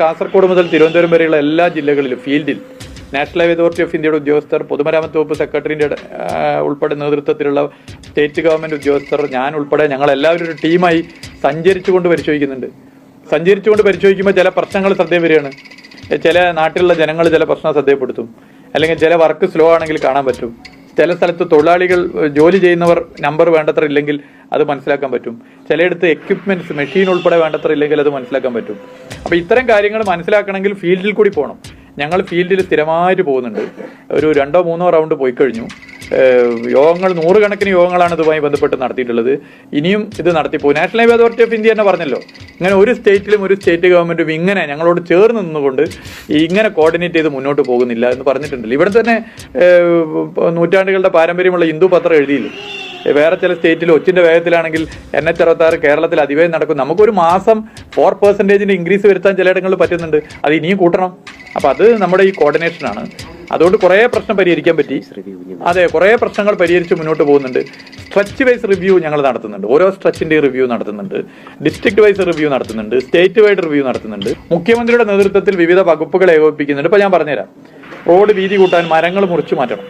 കാസർഗോഡ് മുതൽ തിരുവനന്തപുരം വരെയുള്ള എല്ലാ ജില്ലകളിലും ഫീൽഡിൽ നാഷണൽ ഹൈവേ അതോറിറ്റി ഓഫ് ഇന്ത്യയുടെ ഉദ്യോഗസ്ഥർ പൊതുമരാമത്ത് വകുപ്പ് സെക്രട്ടറിന്റെ ഉൾപ്പെടെ നേതൃത്വത്തിലുള്ള സ്റ്റേറ്റ് ഗവൺമെന്റ് ഉദ്യോഗസ്ഥർ ഞാൻ ഉൾപ്പെടെ ഞങ്ങൾ എല്ലാവരും ഒരു ടീമായി സഞ്ചരിച്ചുകൊണ്ട് പരിശോധിക്കുന്നുണ്ട്. സഞ്ചരിച്ചുകൊണ്ട് പരിശോധിക്കുമ്പോൾ ചില പ്രശ്നങ്ങൾ ശ്രദ്ധയിൽ വരികയാണ്. ചില നാട്ടിലുള്ള ജനങ്ങൾ ചില പ്രശ്നം ശ്രദ്ധയപ്പെടുത്തും അല്ലെങ്കിൽ ചില വർക്ക് സ്ലോ ആണെങ്കിൽ കാണാൻ പറ്റും. ചില സ്ഥലത്ത് തൊഴിലാളികൾ ജോലി ചെയ്യുന്നവർ നമ്പർ വേണ്ടത്ര ഇല്ലെങ്കിൽ അത് മനസ്സിലാക്കാൻ പറ്റും. ചിലയിടത്ത് എക്യുപ്മെന്റ്സ് മെഷീൻ ഉൾപ്പെടെ വേണ്ടത്ര ഇല്ലെങ്കിൽ അത് മനസ്സിലാക്കാൻ പറ്റും. അപ്പോൾ ഇത്തരം കാര്യങ്ങൾ മനസ്സിലാക്കണമെങ്കിൽ ഫീൽഡിൽ കൂടി പോകണം ഞങ്ങൾ ഫീൽഡിൽ സ്ഥിരമായിട്ട് പോകുന്നുണ്ട്. ഒരു രണ്ടോ മൂന്നോ റൗണ്ട് പോയി കഴിഞ്ഞു. യോഗങ്ങൾ നൂറുകണക്കിന് യോഗങ്ങളാണ് ഇതുമായി ബന്ധപ്പെട്ട് നടത്തിയിട്ടുള്ളത്. ഇനിയും ഇത് നടത്തിപ്പോകും. National highway authority of India തന്നെ പറഞ്ഞല്ലോ. ഇങ്ങനെ ഒരു സ്റ്റേറ്റിലും ഒരു സ്റ്റേറ്റ് ഗവൺമെന്റും ഇങ്ങനെ ഞങ്ങളോട് ചേർന്ന് നിന്നുകൊണ്ട് ഇങ്ങനെ കോർഡിനേറ്റ് ചെയ്ത് മുന്നോട്ട് പോകുന്നില്ല എന്ന് പറഞ്ഞിട്ടുണ്ടല്ലോ. ഇവിടെ തന്നെ നൂറ്റാണ്ടുകളുടെ പാരമ്പര്യമുള്ള ഹിന്ദു പത്രം എഴുതിയില്ലേ? വേറെ ചില സ്റ്റേറ്റിൽ ഒച്ചിന്റെ വേഗത്തിലാണെങ്കിൽ എൻ എച്ച് അറുപത്തി ആറ് കേരളത്തിൽ അതിവേഗം നടക്കും. നമുക്കൊരു മാസം ഫോർ പെർസെന്റേജിന്റെ ഇൻക്രീസ് വരുത്താൻ ചിലയിടങ്ങളിൽ പറ്റുന്നുണ്ട്. അത് ഇനിയും കൂട്ടണം. അപ്പൊ അത് നമ്മുടെ ഈ കോർഡിനേഷനാണ് അതുകൊണ്ട് കുറേ പ്രശ്നം പരിഹരിക്കാൻ പറ്റി. അതെ കുറേ പ്രശ്നങ്ങൾ പരിഹരിച്ച് മുന്നോട്ട് പോകുന്നുണ്ട്. സ്ട്രെച്ച് വൈസ് റിവ്യൂ ഞങ്ങൾ നടത്തുന്നുണ്ട്. ഓരോ സ്ട്രെച്ചിന്റെ റിവ്യൂ നടത്തുന്നുണ്ട്. ഡിസ്ട്രിക്ട് വൈസ് റിവ്യൂ നടത്തുന്നുണ്ട്. സ്റ്റേറ്റ് വൈഡ് റിവ്യൂ നടത്തുന്നുണ്ട്. മുഖ്യമന്ത്രിയുടെ നേതൃത്വത്തിൽ വിവിധ വകുപ്പുകൾ ഏകോപിപ്പിക്കുന്നുണ്ട്. ഇപ്പൊ ഞാൻ പറഞ്ഞുതരാം. റോഡ് വീതി കൂട്ടാൻ മരങ്ങൾ മുറിച്ചു മാറ്റണം.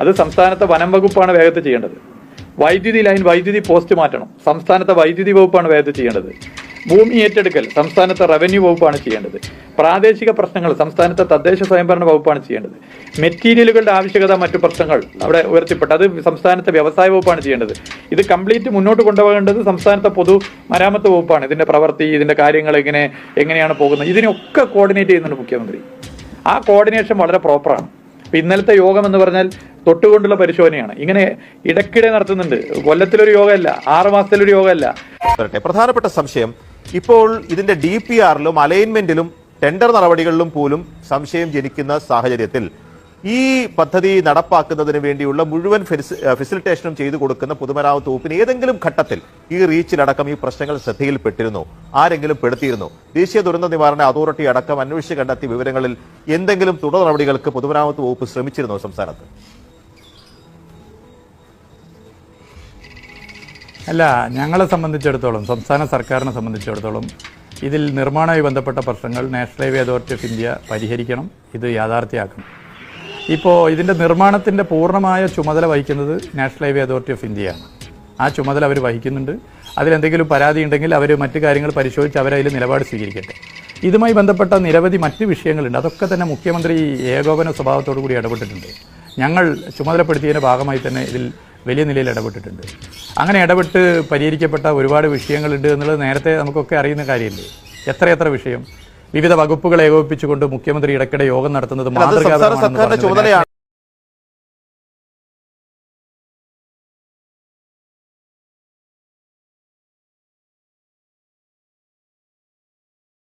അത് സംസ്ഥാനത്തെ വനം വകുപ്പാണ് വേഗത്തിൽ ചെയ്യേണ്ടത്. വൈദ്യുതി ലൈൻ വൈദ്യുതി പോസ്റ്റ് മാറ്റണം. സംസ്ഥാനത്തെ വൈദ്യുതി വകുപ്പാണ് വേഗത്തിൽ ചെയ്യേണ്ടത്. ഭൂമി ഏറ്റെടുക്കൽ സംസ്ഥാനത്തെ റവന്യൂ വകുപ്പാണ് ചെയ്യേണ്ടത്. പ്രാദേശിക പ്രശ്നങ്ങൾ സംസ്ഥാനത്തെ തദ്ദേശ സ്വയംഭരണ വകുപ്പാണ് ചെയ്യേണ്ടത്. മെറ്റീരിയലുകളുടെ ആവശ്യകത മറ്റു പ്രശ്നങ്ങൾ അവിടെ ഉയർത്തിപ്പെട്ട് അത് സംസ്ഥാനത്തെ വ്യവസായ വകുപ്പാണ് ചെയ്യേണ്ടത്. ഇത് കംപ്ലീറ്റ് മുന്നോട്ട് കൊണ്ടുപോകേണ്ടത് സംസ്ഥാനത്തെ പൊതു മരാമത്ത് വകുപ്പാണ്. ഇതിന്റെ പ്രവൃത്തി ഇതിന്റെ കാര്യങ്ങൾ എങ്ങനെ എങ്ങനെയാണ് പോകുന്നത്? ഇതിനൊക്കെ കോർഡിനേറ്റ് ചെയ്യുന്നുണ്ട് മുഖ്യമന്ത്രി. ആ കോർഡിനേഷൻ വളരെ പ്രോപ്പറാണ് ഇപ്പൊ ഇന്നലത്തെ യോഗം എന്ന് പറഞ്ഞാൽ തൊട്ടുകൊണ്ടുള്ള പരിശോധനയാണ്. ഇങ്ങനെ ഇടയ്ക്കിടെ നടത്തുന്നുണ്ട്. കൊല്ലത്തിലൊരു യോഗമല്ല ആറ് മാസത്തിലൊരു യോഗമല്ല. പ്രധാനപ്പെട്ട സംശയം ഇപ്പോൾ ഇതിന്റെ ഡി പി ആറിലും അലൈൻമെന്റിലും ടെൻഡർ നടപടികളിലും പോലും സംശയം ജനിക്കുന്ന സാഹചര്യത്തിൽ ഈ പദ്ധതി നടപ്പാക്കുന്നതിന് വേണ്ടിയുള്ള മുഴുവൻ ഫെസിലിറ്റേഷനും ചെയ്തു കൊടുക്കുന്ന പൊതുമരാമത്ത് വകുപ്പിന് ഏതെങ്കിലും ഘട്ടത്തിൽ ഈ റീച്ചിലടക്കം ഈ പ്രശ്നങ്ങൾ ശ്രദ്ധയിൽപ്പെട്ടിരുന്നു ആരെങ്കിലും പെടുത്തിയിരുന്നു. ദേശീയ ദുരന്ത നിവാരണ അതോറിറ്റി അടക്കം അന്വേഷിച്ച് കണ്ടെത്തിയ വിവരങ്ങളിൽ എന്തെങ്കിലും തുടർ നടപടികൾക്ക് പൊതുമരാമത്ത് വകുപ്പ് ശ്രമിച്ചിരുന്നോ സംസ്ഥാനത്ത്? അല്ല ഞങ്ങളെ സംബന്ധിച്ചിടത്തോളം സംസ്ഥാന സർക്കാരിനെ സംബന്ധിച്ചിടത്തോളം ഇതിൽ നിർമ്മാണവുമായി ബന്ധപ്പെട്ട പ്രശ്നങ്ങൾ national highway authority of India പരിഹരിക്കണം ഇത് യാഥാർത്ഥ്യമാക്കണം ഇപ്പോൾ ഇതിന്റെ നിർമ്മാണത്തിന്റെ പൂർണമായ ചുമതല വഹിക്കുന്നത് നാഷണൽ ഹൈവേ അതോറിറ്റി ഓഫ് ഇന്ത്യയാണ്. ആ ചുമതല അവർ വഹിക്കുന്നുണ്ട്. അതിലെന്തെങ്കിലും പരാതി ഉണ്ടെങ്കിൽ അവർ മറ്റു കാര്യങ്ങൾ പരിശോധിച്ച് അവരതിൽ നിലപാട് സ്വീകരിക്കട്ടെ. ഇതുമായി ബന്ധപ്പെട്ട നിരവധി മറ്റ് വിഷയങ്ങളുണ്ട്. അതൊക്കെ തന്നെ മുഖ്യമന്ത്രി ഏകോപന സ്വഭാവത്തോടു കൂടി ഇടപെട്ടിട്ടുണ്ട്. ഞങ്ങൾ ചുമതലപ്പെടുത്തിയതിന്റെ ഭാഗമായി തന്നെ ഇതിൽ വലിയ നിലയിൽ ഇടപെട്ടിട്ടുണ്ട്. അങ്ങനെ ഇടപെട്ട് പരിഹരിക്കപ്പെട്ട ഒരുപാട് വിഷയങ്ങളുണ്ട് എന്നുള്ളത് നേരത്തെ നമുക്കൊക്കെ അറിയുന്ന കാര്യമല്ലേ? എത്രയെത്ര വിഷയം? വിവിധ വകുപ്പുകൾ ഏകോപിപ്പിച്ചുകൊണ്ട് മുഖ്യമന്ത്രി ഇടയ്ക്കിടെ യോഗം നടത്തുന്നത് പറഞ്ഞത് ചുമതലയാണ്.